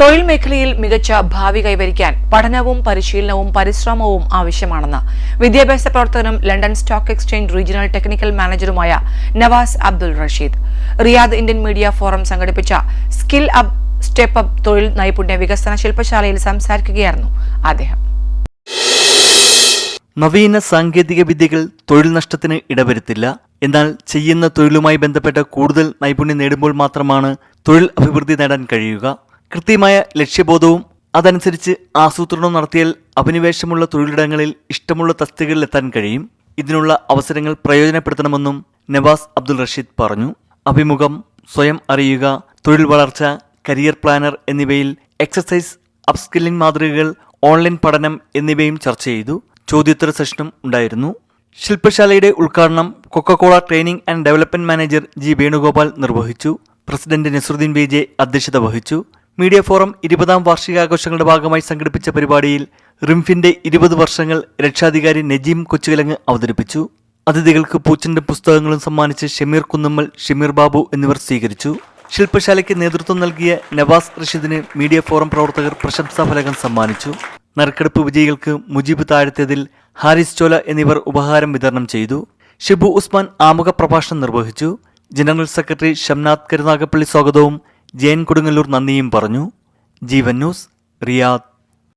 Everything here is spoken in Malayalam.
തൊഴിൽ മേഖലയിൽ മികച്ച ഭാവി കൈവരിക്കാൻ പഠനവും പരിശീലനവും പരിശ്രമവും ആവശ്യമാണെന്ന് വിദ്യാഭ്യാസ പ്രവർത്തകനും London stock exchange regional technical മാനേജറുമായ Navas Abdul Rasheed Riyadh Indian media forum സംഘടിപ്പിച്ച സ്കിൽ അപ്പ് സ്റ്റെപ്പ് അപ്പ് തൊഴിൽ നൈപുണ്യ വികസന ശില്പശാലയിൽ സംസാരിക്കുകയായിരുന്നു അദ്ദേഹം. നവീന സാങ്കേതിക വിദ്യകൾ തൊഴിൽ നഷ്ടത്തിന് ഇടവരുത്തില്ല. എന്നാൽ ചെയ്യുന്ന തൊഴിലുമായി ബന്ധപ്പെട്ട കൂടുതൽ നൈപുണ്യം നേടുമ്പോൾ മാത്രമാണ് തൊഴിൽ അഭിവൃദ്ധി നേടാൻ കഴിയുക. കൃത്യമായ ലക്ഷ്യബോധവും അതനുസരിച്ച് ആസൂത്രണവും നടത്തിയാൽ അഭിനിവേശമുള്ള തൊഴിലിടങ്ങളിൽ ഇഷ്ടമുള്ള തസ്തികകളിൽ എത്താൻ കഴിയും. ഇതിനുള്ള അവസരങ്ങൾ പ്രയോജനപ്പെടുത്തണമെന്നും നവാസ് അബ്ദുൾ റഷീദ് പറഞ്ഞു. അഭിമുഖം സ്വയം അറിയുക തൊഴിൽ വളർച്ച കരിയർ പ്ലാനർ എന്നിവയിൽ എക്സസൈസ് അപ്സ്കില്ലിംഗ് മാതൃകകൾ ഓൺലൈൻ പഠനം എന്നിവയും ചർച്ച ചെയ്തു. ചോദ്യോത്തര സെഷനും ഉണ്ടായിരുന്നു. ശില്പശാലയുടെ ഉദ്ഘാടനം Coca Cola training and development manager G Venugopal നിർവഹിച്ചു. പ്രസിഡന്റ് നസറുദ്ദീൻ ബി ജെ അധ്യക്ഷത വഹിച്ചു. മീഡിയ ഫോറം ഇരുപതാം വാർഷികാഘോഷങ്ങളുടെ ഭാഗമായി സംഘടിപ്പിച്ച പരിപാടിയിൽ റിംഫിന്റെ ഇരുപത് വർഷങ്ങൾ രക്ഷാധികാരി നജീം കൊച്ചുകിലങ്ങ് അവതരിപ്പിച്ചു. അതിഥികൾക്ക് പൂച്ചന്റെ പുസ്തകങ്ങളും സമ്മാനിച്ച് ഷമീർ കുന്നമ്മൽ ഷമീർ ബാബു എന്നിവർ സ്വീകരിച്ചു. ശില്പശാലയ്ക്ക് നേതൃത്വം നൽകിയ നവാസ് റഷീദിന് മീഡിയ ഫോറം പ്രവർത്തകർ പ്രശംസാഫലകം സമ്മാനിച്ചു. നറുക്കെടുപ്പ് വിജയികൾക്ക് മുജീബ് താഴ്ത്തിയതിൽ ഹാരിസ് ചോല എന്നിവർ ഉപഹാരം വിതരണം ചെയ്തു. ഷിബു ഉസ്മാൻ ആമുഖ പ്രഭാഷണം നിർവഹിച്ചു. ജനറൽ സെക്രട്ടറി ഷംനാഥ് കരുനാഗപ്പള്ളി സ്വാഗതവും ജയൻ കൊടുങ്ങല്ലൂർ നന്ദിയും പറഞ്ഞു. ജീവൻ ന്യൂസ് റിയാദ്